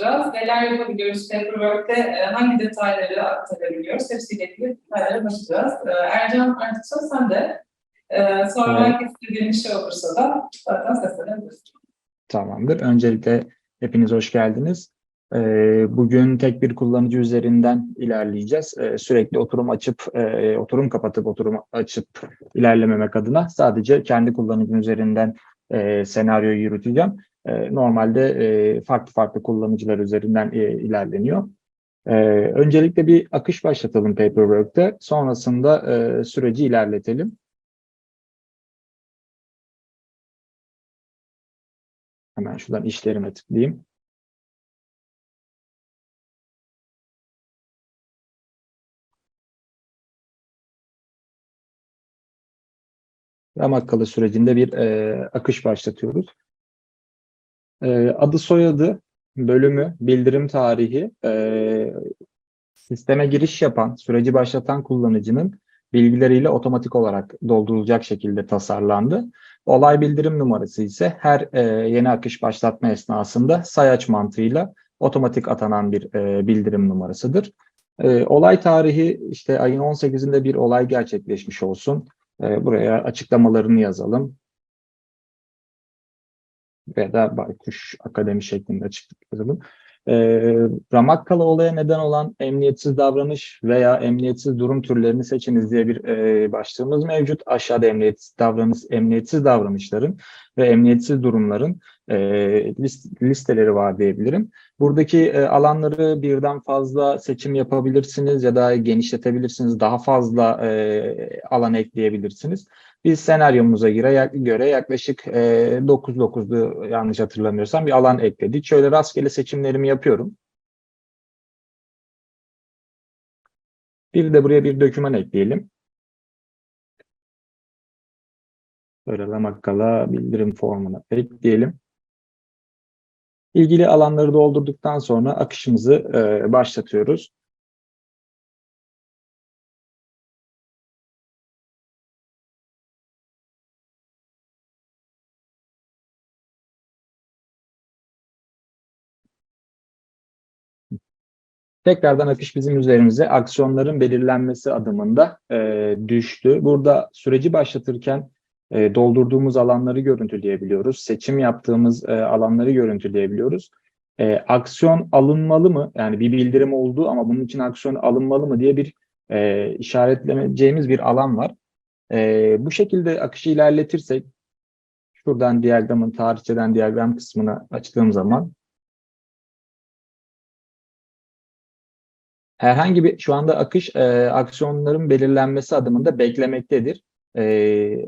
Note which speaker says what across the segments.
Speaker 1: olacağız. Neler yapabiliyoruz Paperwork'te, e, hangi detayları aktarabiliyoruz, hepsiyle ilgili detaylara bakacağız. E, Ercan artık söz sende. E, sormak istediğin bir şey olursa da zaten seslenebilirsin.
Speaker 2: Tamamdır. Öncelikle hepiniz hoş geldiniz. Bugün tek bir kullanıcı üzerinden ilerleyeceğiz. Sürekli oturum açıp, oturum kapatıp, oturum açıp ilerlememek adına sadece kendi kullanıcım üzerinden senaryoyu yürüteceğim. E, Normalde e, farklı farklı kullanıcılar üzerinden e, ilerleniyor. Öncelikle bir akış başlatalım Paperwork'te. Sonrasında süreci ilerletelim. Hemen şuradan işlerime tıklayayım. Ramakkala sürecinde bir e, akış başlatıyoruz. E, adı soyadı, bölümü, bildirim tarihi, e, sisteme giriş yapan, süreci başlatan kullanıcının bilgileriyle otomatik olarak doldurulacak şekilde tasarlandı. Olay bildirim numarası ise her e, yeni akış başlatma esnasında sayaç mantığıyla otomatik atanan bir e, bildirim numarasıdır. E, olay tarihi işte ayın 18'inde bir olay gerçekleşmiş olsun. E, buraya açıklamalarını yazalım. Ve da Baykuş Akademi şeklinde açıklık yazalım. E, Ramakkala olaya neden olan emniyetsiz davranış veya emniyetsiz durum türlerini seçiniz diye bir e, başlığımız mevcut. Aşağıda emniyetsiz davranış, emniyetsiz davranışların ve emniyetsiz durumların e, list, listeleri var diyebilirim. Buradaki e, alanları birden fazla seçim yapabilirsiniz ya da genişletebilirsiniz. Daha fazla e, alan ekleyebilirsiniz. Biz senaryomuza göre, yaklaşık e, 9-9'du yanlış hatırlamıyorsam bir alan ekledik. Şöyle rastgele seçimlerimi yapıyorum. Bir de buraya bir doküman ekleyelim. Böyle Ramakkala bildirim formuna ekleyelim. İlgili alanları doldurduktan sonra akışımızı başlatıyoruz. Tekrardan akış bizim üzerimize aksiyonların belirlenmesi adımında e, düştü. Burada süreci başlatırken e, doldurduğumuz alanları görüntüleyebiliyoruz. Seçim yaptığımız e, alanları görüntüleyebiliyoruz. E, aksiyon alınmalı mı? Yani bir bildirim oldu ama bunun için aksiyon alınmalı mı diye bir e, işaretlemeyeceğimiz bir alan var. E, bu şekilde akışı ilerletirsek, şuradan diyagramın tarihçeden diyagram kısmını açtığım zaman herhangi bir şu anda akış e, aksiyonların belirlenmesi adımında beklemektedir. E,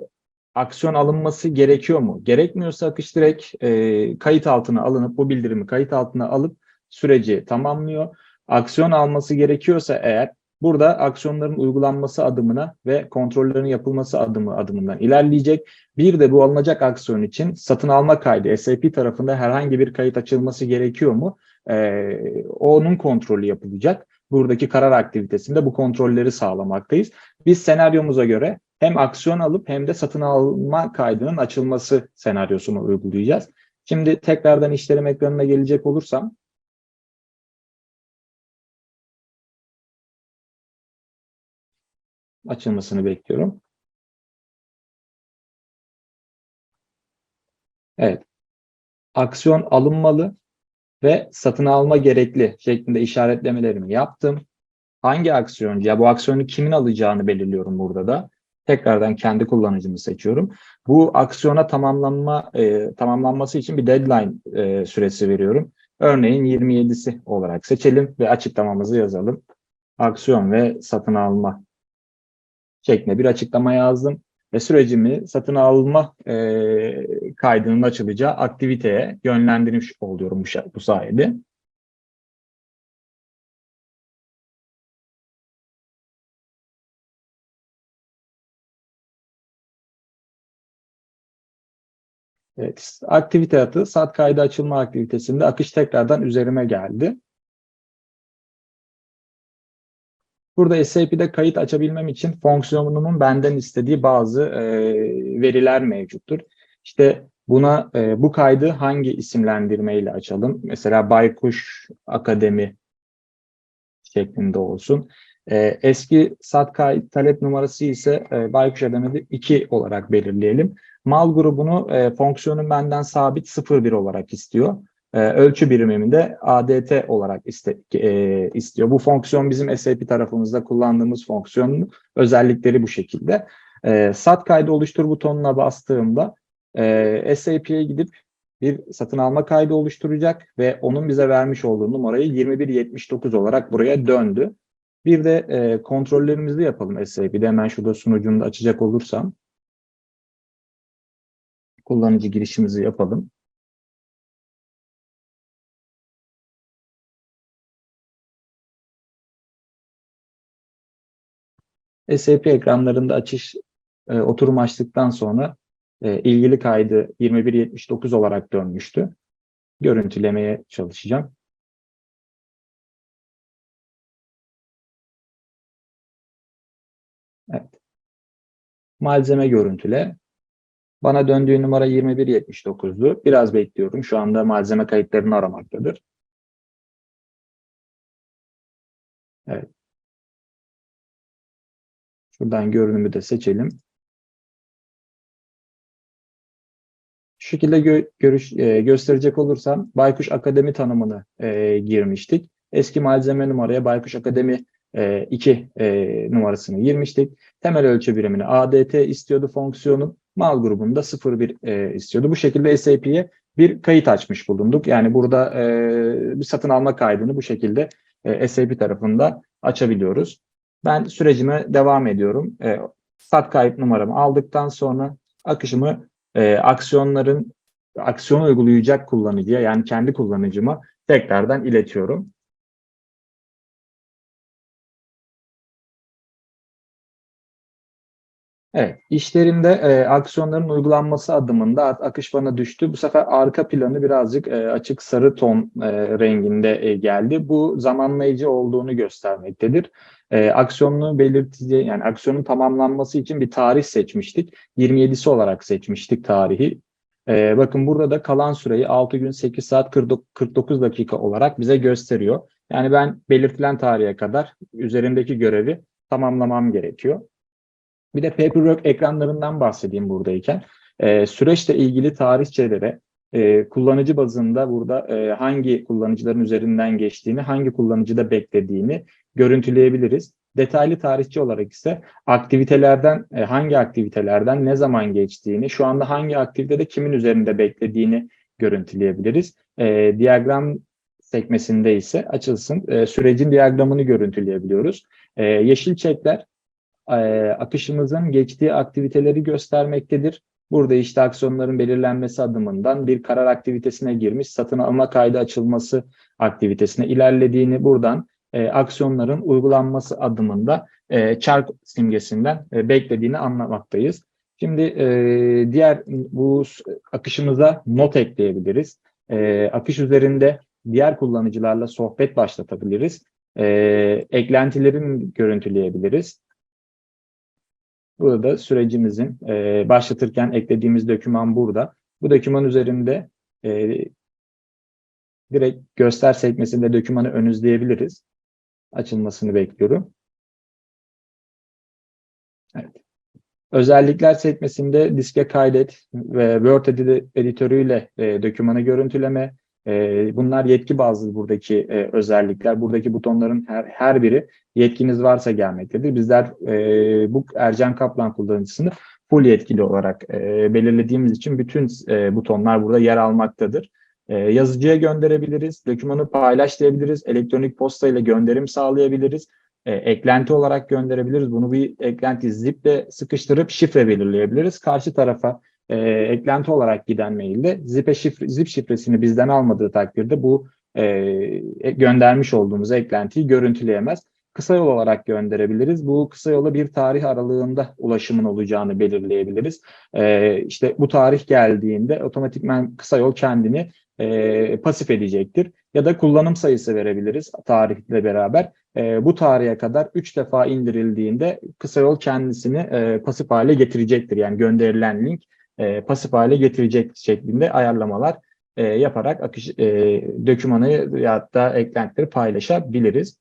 Speaker 2: aksiyon alınması gerekiyor mu? Gerekmiyorsa akış direkt e, kayıt altına alınıp bu bildirimi kayıt altına alıp süreci tamamlıyor. Aksiyon alması gerekiyorsa eğer burada aksiyonların uygulanması adımına ve kontrollerin yapılması adımı adımından ilerleyecek. Bir de bu alınacak aksiyon için satın alma kaydı SAP tarafında herhangi bir kayıt açılması gerekiyor mu? E, onun kontrolü yapılacak buradaki karar aktivitesinde bu kontrolleri sağlamaktayız. Biz senaryomuza göre hem aksiyon alıp hem de satın alma kaydının açılması senaryosunu uygulayacağız. Şimdi tekrardan işlerim ekranına gelecek olursam açılmasını bekliyorum. Evet. Aksiyon alınmalı ve satın alma gerekli şeklinde işaretlemelerimi yaptım. Hangi aksiyon ya bu aksiyonu kimin alacağını belirliyorum burada da. Tekrardan kendi kullanıcımı seçiyorum. Bu aksiyona tamamlanma e, tamamlanması için bir deadline e, süresi veriyorum. Örneğin 27'si olarak seçelim ve açıklamamızı yazalım. Aksiyon ve satın alma şeklinde bir açıklama yazdım ve sürecimi satın alma e, kaydının açılacağı aktiviteye yönlendirmiş oluyorum bu, sayede. Evet, aktivite adı sat kaydı açılma aktivitesinde akış tekrardan üzerime geldi. Burada SAP'de kayıt açabilmem için fonksiyonumun benden istediği bazı e, veriler mevcuttur. İşte buna e, bu kaydı hangi isimlendirmeyle açalım? Mesela Baykuş Akademi şeklinde olsun. E, eski sat kayıt talep numarası ise e, Baykuş Akademi 2 olarak belirleyelim. Mal grubunu e, fonksiyonun benden sabit 01 olarak istiyor. E, ölçü birimimi de ADT olarak iste, e, istiyor. Bu fonksiyon bizim SAP tarafımızda kullandığımız fonksiyonun özellikleri bu şekilde. E, sat kaydı oluştur butonuna bastığımda e, SAP'ye gidip bir satın alma kaydı oluşturacak ve onun bize vermiş olduğu numarayı 2179 olarak buraya döndü. Bir de e, kontrollerimizi yapalım SAP'de. Hemen şurada sunucunu da açacak olursam. Kullanıcı girişimizi yapalım. SAP ekranlarında açış e, oturum açtıktan sonra e, ilgili kaydı 2179 olarak dönmüştü. Görüntülemeye çalışacağım. Evet. Malzeme görüntüle. Bana döndüğü numara 2179'du. Biraz bekliyorum. Şu anda malzeme kayıtlarını aramaktadır. Evet. Şuradan görünümü de seçelim. Şekilde gö görüş, e, gösterecek olursam Baykuş Akademi tanımını e, girmiştik. Eski malzeme numaraya Baykuş Akademi 2 e, numarasını girmiştik. Temel ölçü birimini ADT istiyordu fonksiyonun. Mal grubunda 0,1 e, istiyordu. Bu şekilde SAP'ye bir kayıt açmış bulunduk. Yani burada e, bir satın alma kaydını bu şekilde e, SAP tarafında açabiliyoruz. Ben sürecime devam ediyorum. E, sat kayıt numaramı aldıktan sonra akışımı e, aksiyonların aksiyon uygulayacak kullanıcıya yani kendi kullanıcıma tekrardan iletiyorum. Evet, işlerimde e, aksiyonların uygulanması adımında akış bana düştü. Bu sefer arka planı birazcık e, açık sarı ton e, renginde e, geldi. Bu zamanlayıcı olduğunu göstermektedir. E, aksiyonunu belirtici, yani aksiyonun tamamlanması için bir tarih seçmiştik. 27'si olarak seçmiştik tarihi. E, bakın burada da kalan süreyi 6 gün 8 saat 49 dakika olarak bize gösteriyor. Yani ben belirtilen tarihe kadar üzerindeki görevi tamamlamam gerekiyor. Bir de Paperwork ekranlarından bahsedeyim buradayken. E, süreçle ilgili tarihçelere e, kullanıcı bazında burada e, hangi kullanıcıların üzerinden geçtiğini, hangi kullanıcıda beklediğini görüntüleyebiliriz. Detaylı tarihçi olarak ise aktivitelerden, e, hangi aktivitelerden ne zaman geçtiğini, şu anda hangi aktivitede kimin üzerinde beklediğini görüntüleyebiliriz. E, diyagram sekmesinde ise açılsın e, sürecin diyagramını görüntüleyebiliyoruz. E, yeşil çekler e, akışımızın geçtiği aktiviteleri göstermektedir. Burada işte aksiyonların belirlenmesi adımından bir karar aktivitesine girmiş, satın alma kaydı açılması aktivitesine ilerlediğini buradan e, aksiyonların uygulanması adımında e, çark simgesinden e, beklediğini anlamaktayız. Şimdi e, diğer bu akışımıza not ekleyebiliriz. E, akış üzerinde diğer kullanıcılarla sohbet başlatabiliriz. E, eklentilerin görüntüleyebiliriz. Burada sürecimizin e, başlatırken eklediğimiz doküman burada. Bu doküman üzerinde e, direkt göster sekmesinde dokümanı önüzleyebiliriz. Açılmasını bekliyorum. Evet. Özellikler sekmesinde diske kaydet ve Word editörüyle e, dokümanı görüntüleme, e, bunlar yetki bazlı buradaki e, özellikler. Buradaki butonların her, her biri yetkiniz varsa gelmektedir. Bizler e, bu Ercan Kaplan kullanıcısını full yetkili olarak e, belirlediğimiz için bütün e, butonlar burada yer almaktadır. E, yazıcıya gönderebiliriz, dokümanı paylaş diyebiliriz, elektronik posta ile gönderim sağlayabiliriz, e, eklenti olarak gönderebiliriz. Bunu bir eklenti ziple sıkıştırıp şifre belirleyebiliriz. Karşı tarafa e, eklenti olarak giden mailde zip, şifre, zip şifresini bizden almadığı takdirde bu e, göndermiş olduğumuz eklentiyi görüntüleyemez. Kısa yol olarak gönderebiliriz. Bu kısa yola bir tarih aralığında ulaşımın olacağını belirleyebiliriz. E, işte bu tarih geldiğinde otomatikman kısa yol kendini e, pasif edecektir. Ya da kullanım sayısı verebiliriz tarihle beraber. e, bu tarihe kadar 3 defa indirildiğinde kısa yol kendisini e, pasif hale getirecektir. Yani gönderilen link e, pasif hale getirecek şeklinde ayarlamalar e, yaparak akış e, dokümanı ya da eklentileri paylaşabiliriz.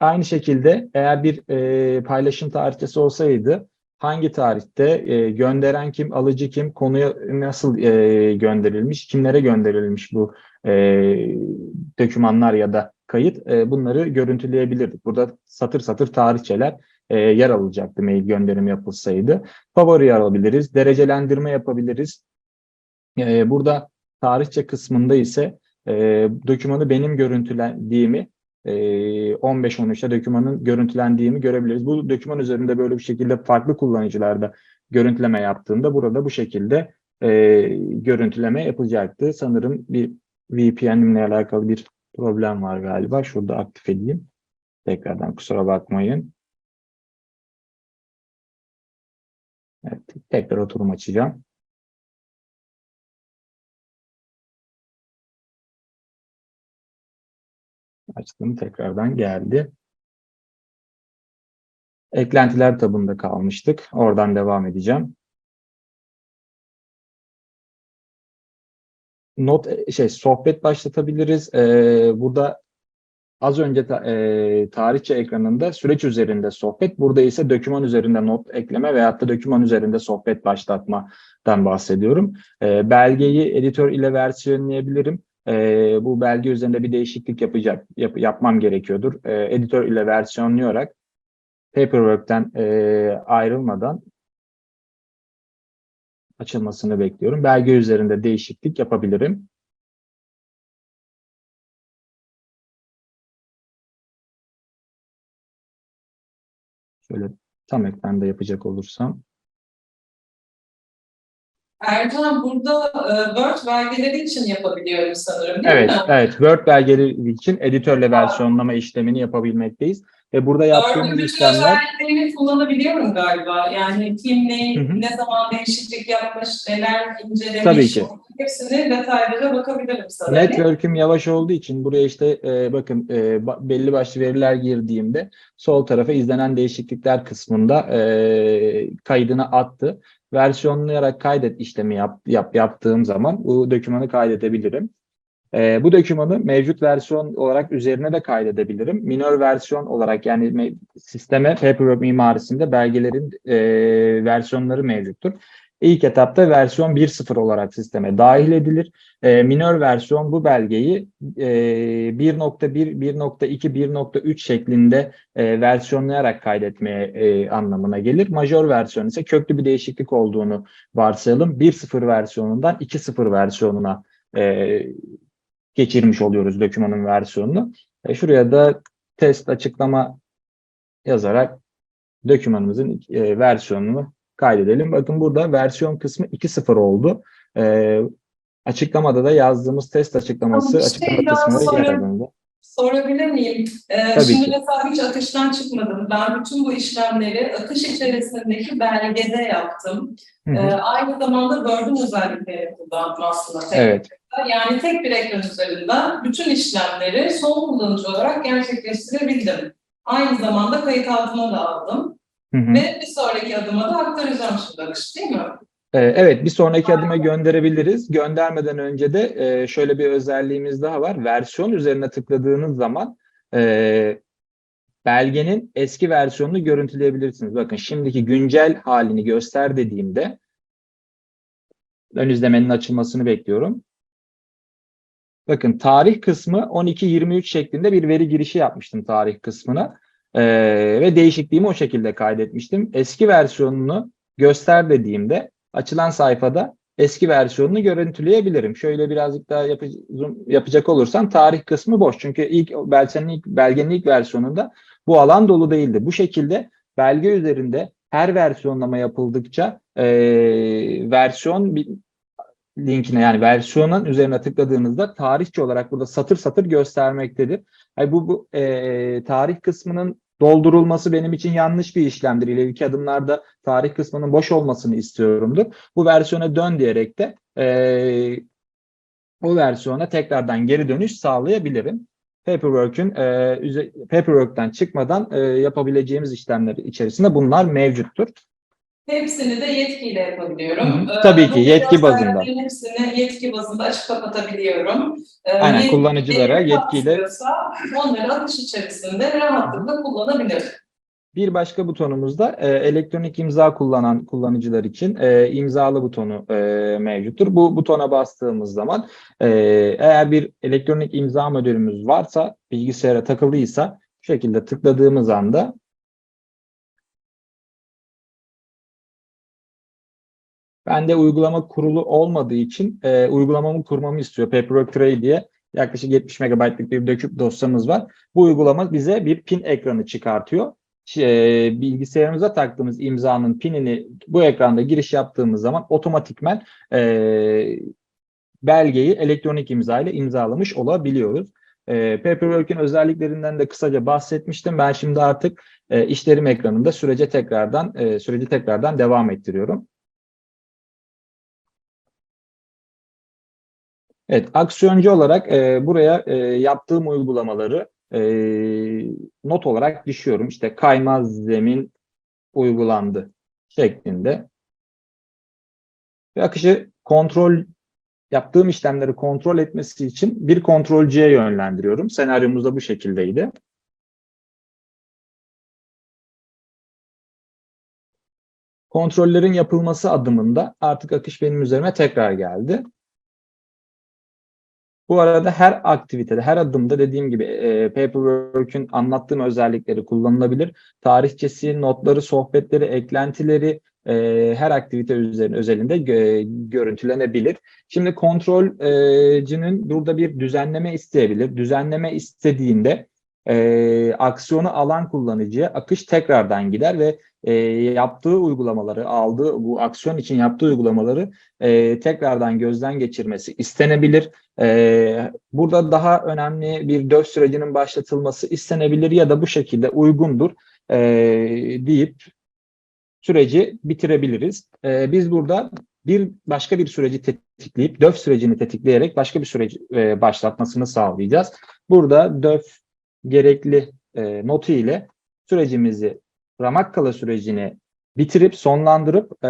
Speaker 2: Aynı şekilde eğer bir e, paylaşım tarihçesi olsaydı hangi tarihte e, gönderen kim, alıcı kim, konuya nasıl e, gönderilmiş, kimlere gönderilmiş bu e, dokümanlar ya da kayıt e, bunları görüntüleyebilirdik. Burada satır satır tarihçeler e, yer alacaktı mail gönderim yapılsaydı. Favori alabiliriz, derecelendirme yapabiliriz. E, burada tarihçe kısmında ise e, dokümanı benim görüntülendiğimi e, 15-13'te dokümanın görüntülendiğimi görebiliriz. Bu doküman üzerinde böyle bir şekilde farklı kullanıcılarda görüntüleme yaptığında burada bu şekilde e, görüntüleme yapacaktı. Sanırım bir VPN'imle alakalı bir problem var galiba. Şurada aktif edeyim. Tekrardan kusura bakmayın. Evet, tekrar oturum açacağım. Açtım tekrardan geldi. Eklentiler tabında kalmıştık. Oradan devam edeceğim. Not şey sohbet başlatabiliriz. Ee, burada az önce ta, e, tarihçe ekranında süreç üzerinde sohbet, burada ise doküman üzerinde not ekleme veyahut da doküman üzerinde sohbet başlatmadan bahsediyorum. Ee, belgeyi editör ile versiyonlayabilirim. Ee, bu belge üzerinde bir değişiklik yapacak yap, yapmam gerekiyordur. Ee, editör ile versiyonlayarak Paperwork'ten e, ayrılmadan açılmasını bekliyorum. Belge üzerinde değişiklik yapabilirim. Şöyle tam ekranda yapacak olursam.
Speaker 1: Ercan burada e, Word belgeleri için yapabiliyorum sanırım değil
Speaker 2: Evet,
Speaker 1: mi?
Speaker 2: evet. Word belgeleri için editörle versiyonlama işlemini yapabilmekteyiz. Ve burada yaptığımız
Speaker 1: Word'ün
Speaker 2: işlemler
Speaker 1: özelliklerini kullanabiliyorum galiba. Yani kim
Speaker 2: Hı hı.
Speaker 1: ne zaman değişiklik yapmış, neler incelemiş.
Speaker 2: Tabii ki.
Speaker 1: Hepsini detaylara bakabilirim sanırım.
Speaker 2: Network'üm yavaş olduğu için buraya işte e, bakın e, belli başlı veriler girdiğimde sol tarafa izlenen değişiklikler kısmında e, kaydını attı. Versiyonlayarak kaydet işlemi yap, yap, yaptığım zaman bu dokümanı kaydedebilirim. E, bu dokümanı mevcut versiyon olarak üzerine de kaydedebilirim. Minor versiyon olarak yani me- sisteme Paperwork mimarisinde belgelerin e, versiyonları mevcuttur. İlk etapta versiyon 1.0 olarak sisteme dahil edilir e, minör versiyon bu belgeyi e, 1.1, 1.2, 1.3 şeklinde e, versiyonlayarak kaydetmeye e, anlamına gelir. Majör versiyon ise köklü bir değişiklik olduğunu varsayalım. 1.0 versiyonundan 2.0 versiyonuna e, geçirmiş oluyoruz dokümanın versiyonunu. E, şuraya da test açıklama yazarak dokümanımızın e, versiyonunu kaydedelim. Bakın burada versiyon kısmı 2.0 oldu. E, Açıklamada da yazdığımız test açıklaması açıklama
Speaker 1: şey daha
Speaker 2: kısmında yer alındı.
Speaker 1: Sorabilir miyim? Ee,
Speaker 2: Tabii
Speaker 1: şimdi
Speaker 2: ki.
Speaker 1: mesela hiç akıştan çıkmadım. Ben bütün bu işlemleri akış içerisindeki belgede yaptım.
Speaker 2: Hı hı.
Speaker 1: Ee, aynı zamanda Word'un özelliklerini kullandım aslında. tek
Speaker 2: Evet.
Speaker 1: Yani tek bir ekran üzerinden bütün işlemleri son kullanıcı olarak gerçekleştirebildim. Aynı zamanda kayıt altına da aldım.
Speaker 2: Hı hı.
Speaker 1: Ve bir sonraki adıma da aktaracağım şimdi akış değil mi?
Speaker 2: Ee, Evet, bir sonraki adıma gönderebiliriz. Göndermeden önce de e, şöyle bir özelliğimiz daha var. Versiyon üzerine tıkladığınız zaman e, belgenin eski versiyonunu görüntüleyebilirsiniz. Bakın şimdiki güncel halini göster dediğimde ön izlemenin açılmasını bekliyorum. Bakın tarih kısmı 12-23 şeklinde bir veri girişi yapmıştım tarih kısmına. Ee, ve değişikliğimi o şekilde kaydetmiştim. Eski versiyonunu göster dediğimde açılan sayfada eski versiyonunu görüntüleyebilirim. Şöyle birazcık daha yapı- yapacak olursam tarih kısmı boş. Çünkü ilk belgenin ilk, belgenin ilk versiyonunda bu alan dolu değildi. Bu şekilde belge üzerinde her versiyonlama yapıldıkça eee, versiyon linkine yani versiyonun üzerine tıkladığınızda tarihçi olarak burada satır satır göstermektedir. Yani bu, bu eee, tarih kısmının doldurulması benim için yanlış bir işlemdir. İleriki adımlarda tarih kısmının boş olmasını istiyorumdur. Bu versiyona dön diyerek de eee, o versiyona tekrardan geri dönüş sağlayabilirim. Paperwork'ün e, Paperwork'ten çıkmadan e, yapabileceğimiz işlemler içerisinde bunlar mevcuttur.
Speaker 1: Hepsini de yetkiyle yapabiliyorum.
Speaker 2: Hı.
Speaker 1: Ee,
Speaker 2: Tabii ki, yetki bazında.
Speaker 1: Hepsini yetki bazında açıp kapatabiliyorum. Ee,
Speaker 2: Aynen,
Speaker 1: yetki-
Speaker 2: kullanıcılara
Speaker 1: yetki
Speaker 2: yetkiyle-
Speaker 1: onları akış içerisinde rahatlıkla kullanabilir.
Speaker 2: Bir başka butonumuzda e, elektronik imza kullanan kullanıcılar için e, imzalı butonu e, mevcuttur. Bu butona bastığımız zaman e, eğer bir elektronik imza modülümüz varsa, bilgisayara takılıysa bu şekilde tıkladığımız anda bende uygulama kurulu olmadığı için e, uygulamamı kurmamı istiyor. Paperwork Tray diye yaklaşık 70 MB'lık bir döküp dosyamız var. Bu uygulama bize bir pin ekranı çıkartıyor e, bilgisayarımıza taktığımız imzanın pinini bu ekranda giriş yaptığımız zaman otomatikmen e, belgeyi elektronik imza ile imzalamış olabiliyoruz. E, Paperwork'ün özelliklerinden de kısaca bahsetmiştim. Ben şimdi artık e, işlerim ekranında sürece tekrardan e, süreci tekrardan devam ettiriyorum. Evet, aksiyoncu olarak e, buraya e, yaptığım uygulamaları e, not olarak düşüyorum. İşte kaymaz zemin uygulandı şeklinde. Ve akışı kontrol yaptığım işlemleri kontrol etmesi için bir kontrolcüye yönlendiriyorum. Senaryomuz da bu şekildeydi. Kontrollerin yapılması adımında artık akış benim üzerime tekrar geldi. Bu arada her aktivitede, her adımda dediğim gibi e, Paperwork'ün anlattığım özellikleri kullanılabilir. Tarihçesi, notları, sohbetleri, eklentileri e, her aktivite üzerine özelinde gö- görüntülenebilir. Şimdi kontrolcünün burada bir düzenleme isteyebilir. Düzenleme istediğinde e, aksiyonu alan kullanıcıya akış tekrardan gider ve e, yaptığı uygulamaları, aldığı bu aksiyon için yaptığı uygulamaları e, tekrardan gözden geçirmesi istenebilir. Ee, burada daha önemli bir döv sürecinin başlatılması istenebilir ya da bu şekilde uygundur ee, deyip süreci bitirebiliriz. Ee, biz burada bir başka bir süreci tetikleyip döv sürecini tetikleyerek başka bir süreci e, başlatmasını sağlayacağız. Burada döv gerekli e, notu ile sürecimizi Ramakkala sürecini bitirip sonlandırıp e,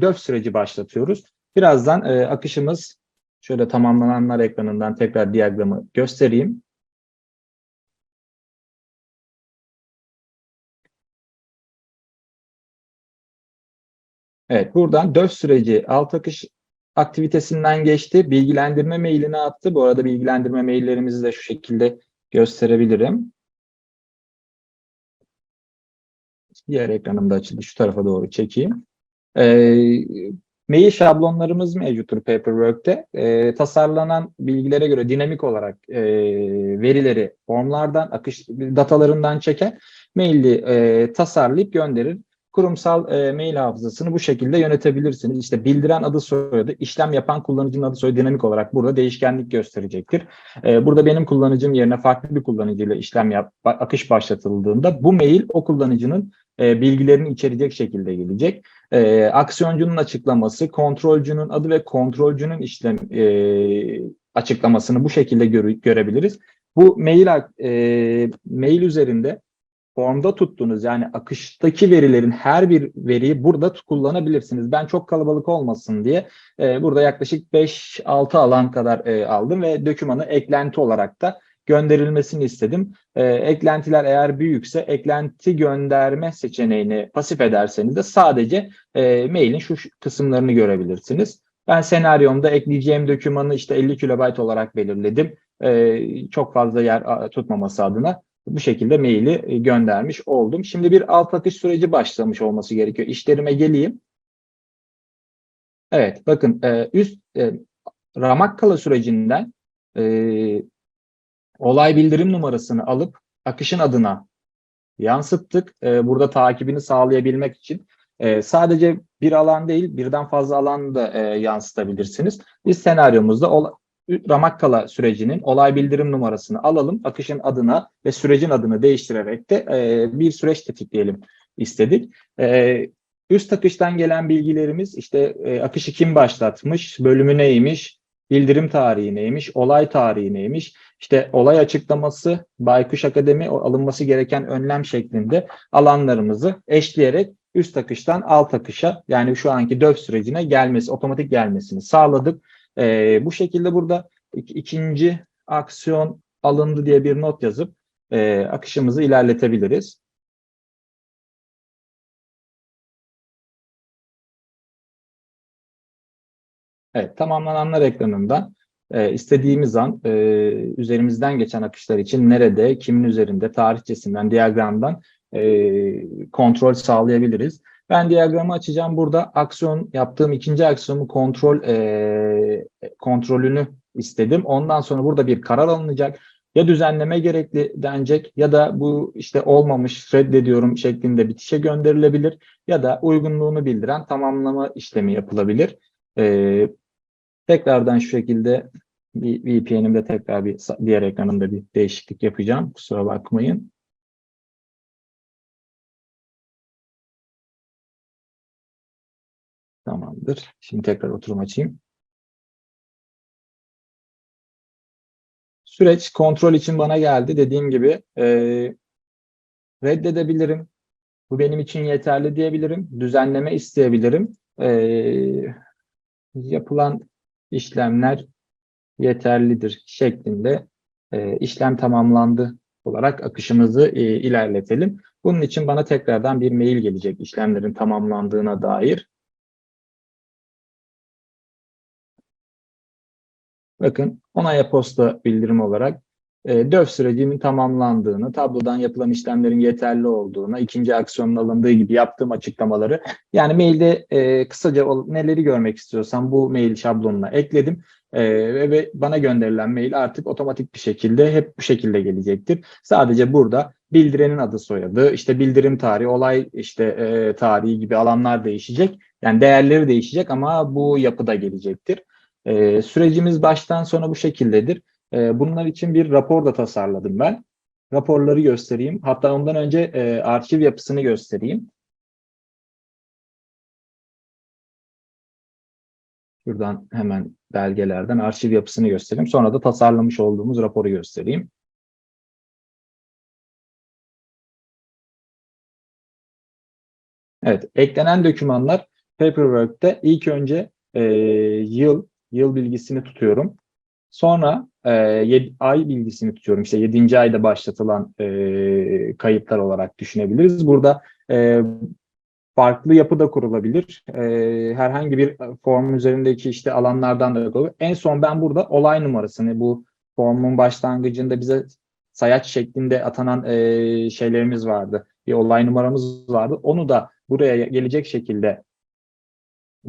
Speaker 2: döv süreci başlatıyoruz. Birazdan e, akışımız Şöyle tamamlananlar ekranından tekrar diyagramı göstereyim. Evet, buradan döv süreci alt akış aktivitesinden geçti. Bilgilendirme mailini attı. Bu arada bilgilendirme maillerimizi de şu şekilde gösterebilirim. Diğer ekranım da açıldı. Şu tarafa doğru çekeyim. Ee, Mail şablonlarımız mevcuttur Paperwork'te. E, tasarlanan bilgilere göre dinamik olarak e, verileri formlardan, akış datalarından çeker, maili e, tasarlayıp gönderir. Kurumsal e, mail hafızasını bu şekilde yönetebilirsiniz. İşte bildiren adı soyadı, işlem yapan kullanıcının adı soyadı dinamik olarak burada değişkenlik gösterecektir. E, burada benim kullanıcım yerine farklı bir kullanıcıyla işlem yap, akış başlatıldığında bu mail o kullanıcının e, bilgilerini içerecek şekilde gelecek. E, aksiyoncunun açıklaması, kontrolcünün adı ve kontrolcünün işlem e, açıklamasını bu şekilde gör, görebiliriz. Bu mail e, mail üzerinde formda tuttuğunuz yani akıştaki verilerin her bir veriyi burada kullanabilirsiniz. Ben çok kalabalık olmasın diye e, burada yaklaşık 5-6 alan kadar e, aldım ve dokümanı eklenti olarak da gönderilmesini istedim. E, eklentiler eğer büyükse eklenti gönderme seçeneğini pasif ederseniz de sadece e, mailin şu kısımlarını görebilirsiniz. Ben senaryomda ekleyeceğim dokümanı işte 50 kilobayt olarak belirledim. E, çok fazla yer tutmaması adına bu şekilde maili göndermiş oldum. Şimdi bir alt akış süreci başlamış olması gerekiyor. İşlerime geleyim. Evet bakın e, üst e, Ramakkala sürecinden e, olay bildirim numarasını alıp akışın adına yansıttık. E, burada takibini sağlayabilmek için e, sadece bir alan değil birden fazla alan da e, yansıtabilirsiniz. Biz senaryomuzda Ramakkala sürecinin olay bildirim numarasını alalım. Akışın adına ve sürecin adını değiştirerek de e, bir süreç tetikleyelim istedik. E, üst akıştan gelen bilgilerimiz işte e, akışı kim başlatmış, bölümü neymiş, bildirim tarihi neymiş, olay tarihi neymiş, işte olay açıklaması, Baykuş Akademi alınması gereken önlem şeklinde alanlarımızı eşleyerek üst akıştan alt akışa yani şu anki döv sürecine gelmesi, otomatik gelmesini sağladık. Ee, bu şekilde burada ik- ikinci aksiyon alındı diye bir not yazıp e, akışımızı ilerletebiliriz. Evet, tamamlananlar ekranından e, istediğimiz an e, üzerimizden geçen akışlar için nerede, kimin üzerinde, tarihçesinden, diyagramdan e, kontrol sağlayabiliriz. Ben diyagramı açacağım. Burada aksiyon yaptığım ikinci aksiyonu kontrol e, kontrolünü istedim. Ondan sonra burada bir karar alınacak. Ya düzenleme gerekli denecek ya da bu işte olmamış reddediyorum şeklinde bitişe gönderilebilir ya da uygunluğunu bildiren tamamlama işlemi yapılabilir. Ee, tekrardan şu şekilde VPN'imde tekrar bir diğer ekranımda bir değişiklik yapacağım. Kusura bakmayın. Tamamdır. Şimdi tekrar oturum açayım. Süreç kontrol için bana geldi. Dediğim gibi e, reddedebilirim. Bu benim için yeterli diyebilirim. Düzenleme isteyebilirim. E, yapılan işlemler yeterlidir şeklinde e, işlem tamamlandı olarak akışımızı e, ilerletelim. Bunun için bana tekrardan bir mail gelecek işlemlerin tamamlandığına dair. Bakın onay posta bildirim olarak e, DÖF sürecinin tamamlandığını, tablodan yapılan işlemlerin yeterli olduğunu, ikinci aksiyonun alındığı gibi yaptığım açıklamaları yani mailde e, kısaca neleri görmek istiyorsam bu mail şablonuna ekledim. E, ve, ve bana gönderilen mail artık otomatik bir şekilde hep bu şekilde gelecektir. Sadece burada bildirenin adı soyadı, işte bildirim tarihi, olay işte e, tarihi gibi alanlar değişecek. Yani değerleri değişecek ama bu yapıda gelecektir. E, sürecimiz baştan sona bu şekildedir. E, bunlar için bir rapor da tasarladım ben. Raporları göstereyim. Hatta ondan önce e, arşiv yapısını göstereyim. Şuradan hemen belgelerden arşiv yapısını göstereyim. Sonra da tasarlamış olduğumuz raporu göstereyim. Evet, eklenen dokümanlar Paperwork'te ilk önce e, yıl, yıl bilgisini tutuyorum. Sonra e, yed- ay bilgisini tutuyorum. İşte 7. ayda başlatılan e, kayıtlar olarak düşünebiliriz. Burada e, farklı yapı da kurulabilir. E, herhangi bir form üzerindeki işte alanlardan da kurulabilir. En son ben burada olay numarasını bu formun başlangıcında bize sayaç şeklinde atanan e, şeylerimiz vardı. Bir olay numaramız vardı. Onu da buraya gelecek şekilde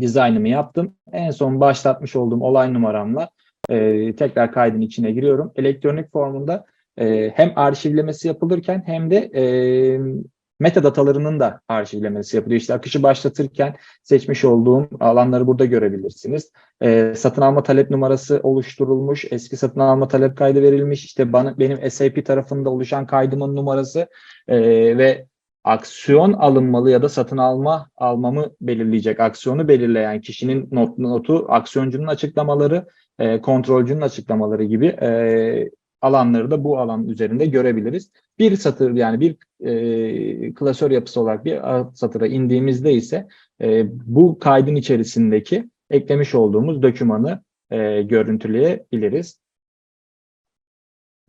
Speaker 2: dizaynımı yaptım. En son başlatmış olduğum olay numaramla e, tekrar kaydın içine giriyorum. Elektronik formunda e, hem arşivlemesi yapılırken hem de e, metadatalarının da arşivlemesi yapılıyor. İşte akışı başlatırken seçmiş olduğum alanları burada görebilirsiniz. E, satın alma talep numarası oluşturulmuş, eski satın alma talep kaydı verilmiş. İşte bana, benim SAP tarafında oluşan kaydımın numarası e, ve aksiyon alınmalı ya da satın alma almamı belirleyecek aksiyonu belirleyen kişinin not, notu, aksiyoncunun açıklamaları, e, kontrolcünün açıklamaları gibi e, alanları da bu alan üzerinde görebiliriz. Bir satır yani bir e, klasör yapısı olarak bir satıra indiğimizde ise e, bu kaydın içerisindeki eklemiş olduğumuz dokümanı e, görüntüleyebiliriz.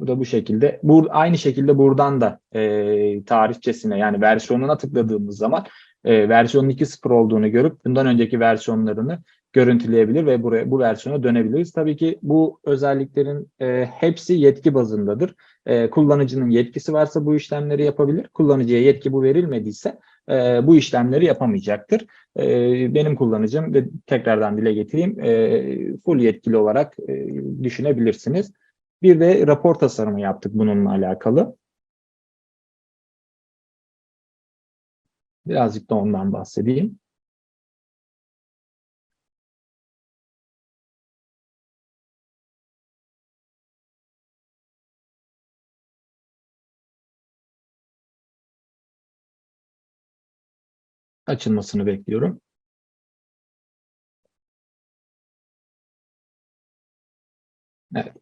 Speaker 2: Bu da bu şekilde. Bu aynı şekilde buradan da e, tarihçesine yani versiyonuna tıkladığımız zaman e, versiyonun 2.0 olduğunu görüp bundan önceki versiyonlarını görüntüleyebilir ve buraya bu versiyona dönebiliriz. Tabii ki bu özelliklerin e, hepsi yetki bazındadır. E, kullanıcının yetkisi varsa bu işlemleri yapabilir. Kullanıcıya yetki bu verilmediyse e, bu işlemleri yapamayacaktır. E, benim kullanıcım ve tekrardan dile getireyim e, full yetkili olarak e, düşünebilirsiniz. Bir de rapor tasarımı yaptık bununla alakalı. Birazcık da ondan bahsedeyim. Açılmasını bekliyorum. Evet.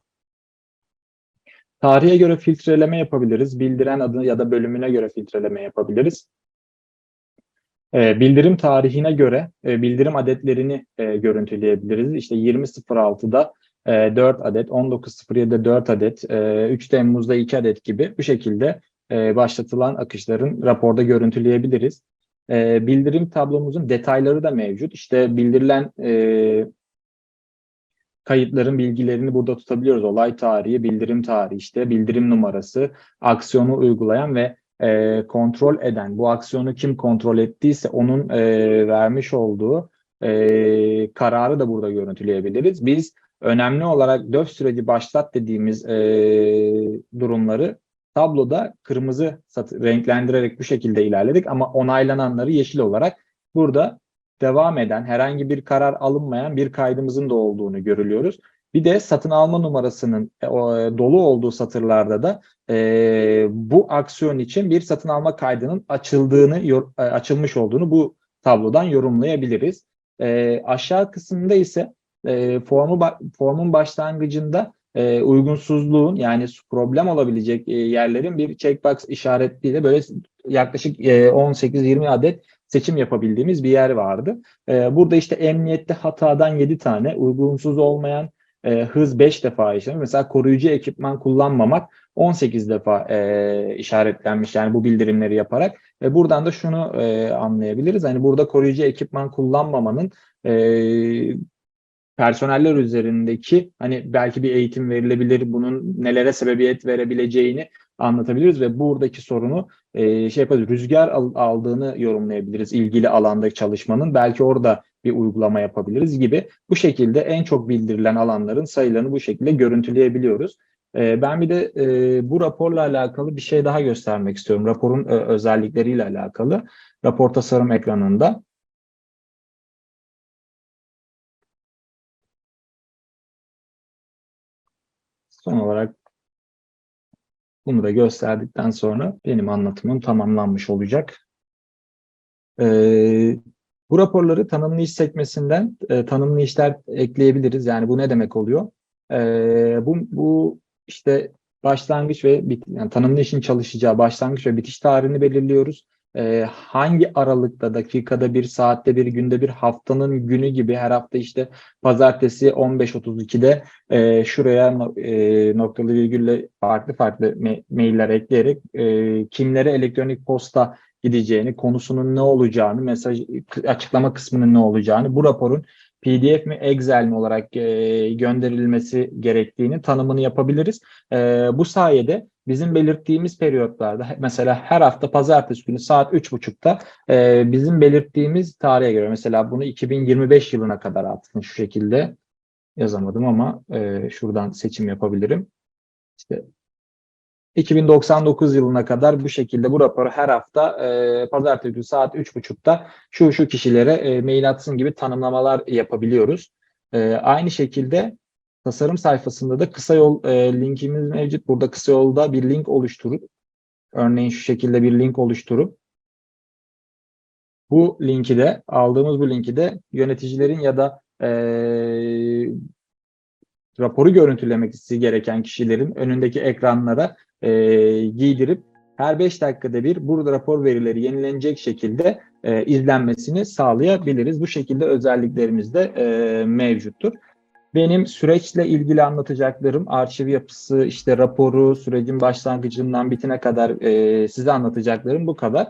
Speaker 2: Tarihe göre filtreleme yapabiliriz. Bildiren adı ya da bölümüne göre filtreleme yapabiliriz. E, bildirim tarihine göre e, bildirim adetlerini e, görüntüleyebiliriz. İşte 20.06'da e, 4 adet, 19.07'de 4 adet, e, 3 Temmuz'da 2 adet gibi bu şekilde e, başlatılan akışların raporda görüntüleyebiliriz. E, bildirim tablomuzun detayları da mevcut. İşte bildirilen e, kayıtların bilgilerini burada tutabiliyoruz. Olay tarihi, bildirim tarihi, işte bildirim numarası, aksiyonu uygulayan ve e, kontrol eden, bu aksiyonu kim kontrol ettiyse onun e, vermiş olduğu e, kararı da burada görüntüleyebiliriz. Biz önemli olarak DÖF süreci başlat dediğimiz e, durumları tabloda kırmızı renklendirerek bu şekilde ilerledik ama onaylananları yeşil olarak burada devam eden herhangi bir karar alınmayan bir kaydımızın da olduğunu görülüyoruz. Bir de satın alma numarasının e, e, dolu olduğu satırlarda da e, bu aksiyon için bir satın alma kaydının açıldığını e, açılmış olduğunu bu tablodan yorumlayabiliriz. E, aşağı kısımda ise e, formu formun başlangıcında e, uygunsuzluğun yani problem olabilecek e, yerlerin bir checkbox işaretliyle böyle yaklaşık e, 18-20 adet seçim yapabildiğimiz bir yer vardı. E, burada işte emniyette hatadan 7 tane, uygunsuz olmayan e, hız 5 defa işlenmiş. Mesela koruyucu ekipman kullanmamak 18 defa e, işaretlenmiş yani bu bildirimleri yaparak. Ve buradan da şunu e, anlayabiliriz. Hani burada koruyucu ekipman kullanmamanın e, personeller üzerindeki hani belki bir eğitim verilebilir, bunun nelere sebebiyet verebileceğini anlatabiliriz ve buradaki sorunu e, şey yaparız, rüzgar al- aldığını yorumlayabiliriz ilgili alanda çalışmanın. Belki orada bir uygulama yapabiliriz gibi. Bu şekilde en çok bildirilen alanların sayılarını bu şekilde görüntüleyebiliyoruz. E, ben bir de e, bu raporla alakalı bir şey daha göstermek istiyorum. Raporun e, özellikleriyle alakalı. Rapor tasarım ekranında. Son olarak bunu da gösterdikten sonra benim anlatımım tamamlanmış olacak. Ee, bu raporları tanımlı iş sekmesinden e, tanımlı işler ekleyebiliriz. Yani bu ne demek oluyor? Ee, bu, bu işte başlangıç ve bit, yani tanımlı işin çalışacağı başlangıç ve bitiş tarihini belirliyoruz. Ee, hangi aralıkta, dakikada bir, saatte bir, günde bir, haftanın günü gibi her hafta işte pazartesi 15.32'de e, şuraya e, noktalı virgülle farklı farklı me- mailler ekleyerek e, kimlere elektronik posta gideceğini, konusunun ne olacağını, mesaj açıklama kısmının ne olacağını, bu raporun PDF mi Excel mi olarak e, gönderilmesi gerektiğini tanımını yapabiliriz. E, bu sayede bizim belirttiğimiz periyotlarda mesela her hafta pazartesi günü saat 3.30'da e, bizim belirttiğimiz tarihe göre mesela bunu 2025 yılına kadar atın şu şekilde yazamadım ama e, şuradan seçim yapabilirim. İşte 2099 yılına kadar bu şekilde bu raporu her hafta e, pazartesi günü saat 3.30'da şu şu kişilere e, mail atsın gibi tanımlamalar yapabiliyoruz. E, aynı şekilde tasarım sayfasında da kısa yol e, linkimiz mevcut. Burada kısa yolda bir link oluşturup örneğin şu şekilde bir link oluşturup bu linki de aldığımız bu linki de yöneticilerin ya da e, raporu görüntülemek gereken kişilerin önündeki ekranlara e, giydirip her 5 dakikada bir burada rapor verileri yenilenecek şekilde e, izlenmesini sağlayabiliriz. Bu şekilde özelliklerimiz de e, mevcuttur. Benim süreçle ilgili anlatacaklarım, arşiv yapısı, işte raporu, sürecin başlangıcından bitine kadar e, size anlatacaklarım bu kadar.